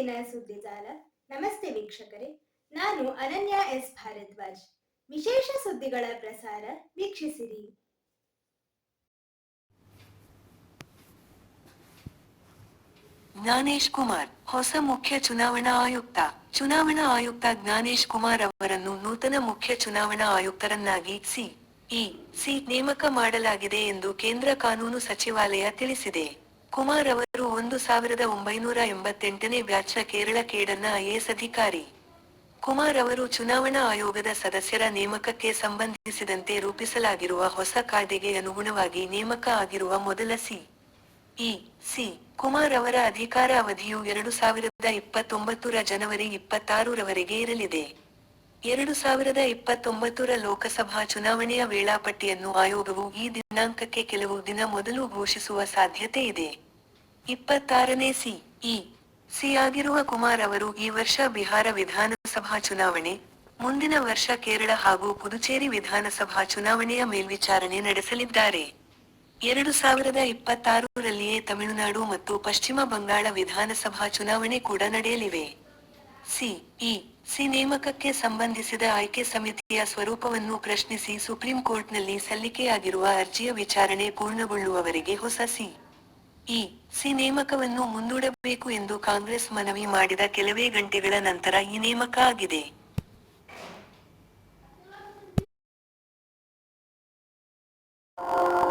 ಇಂದಿನ ಸುದ್ದಿಜಾಲ ನಮಸ್ತೆ ವೀಕ್ಷಕರೇ. ನಾನು ಅನನ್ಯ ಎಸ್ ಭಾರದ್ವಾಜ್. ವಿಶೇಷ ಸುದ್ದಿಗಳ ಪ್ರಸಾರ ವೀಕ್ಷಿಸಿರಿ. ಜ್ಞಾನೇಶ್ ಕುಮಾರ್, ಹೊಸ ಮುಖ್ಯ ಚುನಾವಣಾ ಆಯುಕ್ತ. ಚುನಾವಣಾ ಆಯುಕ್ತ ಜ್ಞಾನೇಶ್ ಕುಮಾರ್ ಅವರನ್ನು ನೂತನ ಮುಖ್ಯ ಚುನಾವಣಾ ಆಯುಕ್ತರನ್ನಾಗಿ ಸಿ. ಇ. ಸಿ ನೇಮಕ ಮಾಡಲಾಗಿದೆ ಎಂದು ಕೇಂದ್ರ ಕಾನೂನು ಸಚಿವಾಲಯ ತಿಳಿಸಿದೆ. ಕುಮಾರ್ ಅವರು ಒಂದು ಸಾವಿರದ ಒಂಬೈನೂರ ಎಂಬತ್ತೆಂಟನೇ ಬ್ಯಾಚ್ನ ಕೇರಳ ಕೇಡನ್ನ ಐಎಎಸ್ ಅಧಿಕಾರಿ. ಕುಮಾರ್ ಅವರು ಚುನಾವಣಾ ಆಯೋಗದ ಸದಸ್ಯರ ನೇಮಕಕ್ಕೆ ಸಂಬಂಧಿಸಿದಂತೆ ರೂಪಿಸಲಾಗಿರುವ ಹೊಸ ಕಾಯ್ದೆಗೆ ಅನುಗುಣವಾಗಿ ನೇಮಕ ಆಗಿರುವ ಮೊದಲ ಸಿ. ಇ. ಸಿ. ಕುಮಾರ್ ಅವರ ಅಧಿಕಾರ ಅವಧಿಯು ಎರಡು ಸಾವಿರದ ಇಪ್ಪತ್ತೊಂಬತ್ತರ ಜನವರಿ ಇಪ್ಪತ್ತಾರರವರೆಗೆ ಇರಲಿದೆ. ಎರಡು ಸಾವಿರದ ಇಪ್ಪತ್ತೊಂಬತ್ತರ ಲೋಕಸಭಾ ಚುನಾವಣೆಯ ವೇಳಾಪಟ್ಟಿಯನ್ನು ಆಯೋಗವು ಈ ದಿನಾಂಕಕ್ಕೆ ಕೆಲವು ದಿನ ಮೊದಲು ಘೋಷಿಸುವ ಸಾಧ್ಯತೆ ಇದೆ. ಇಪ್ಪತ್ತಾರನೇ ಸಿ. ಇ. ಸಿ ಆಗಿರುವ ಕುಮಾರ್ ಅವರು ಈ ವರ್ಷ ಬಿಹಾರ ವಿಧಾನಸಭಾ ಚುನಾವಣೆ, ಮುಂದಿನ ವರ್ಷ ಕೇರಳ ಹಾಗೂ ಪುದುಚೇರಿ ವಿಧಾನಸಭಾ ಚುನಾವಣೆಯ ಮೇಲ್ವಿಚಾರಣೆ ನಡೆಸಲಿದ್ದಾರೆ. ಎರಡು ಸಾವಿರದ ಇಪ್ಪತ್ತಾರರಲ್ಲಿಯೇ ತಮಿಳುನಾಡು ಮತ್ತು ಪಶ್ಚಿಮ ಬಂಗಾಳ ವಿಧಾನಸಭಾ ಚುನಾವಣೆ ಕೂಡ ನಡೆಯಲಿವೆ. ಸಿ, ಇ, ಸಿ ನೇಮಕಕ್ಕೆ ಸಂಬಂಧಿಸಿದ ಆಯ್ಕೆ ಸಮಿತಿಯ ಸ್ವರೂಪವನ್ನು ಪ್ರಶ್ನಿಸಿ ಸುಪ್ರೀಂ ಕೋರ್ಟ್ನಲ್ಲಿ ಸಲ್ಲಿಕೆಯಾಗಿರುವ ಅರ್ಜಿಯ ವಿಚಾರಣೆ ಪೂರ್ಣಗೊಳ್ಳುವವರೆಗೆ ಹೊಸ ಸಿ, ಇ, ಸಿ ನೇಮಕವನ್ನು ಮುಂದೂಡಬೇಕು ಎಂದು ಕಾಂಗ್ರೆಸ್ ಮನವಿ ಮಾಡಿದ ಕೆಲವೇ ಗಂಟೆಗಳ ನಂತರ ಈ ನೇಮಕ ಆಗಿದೆ. you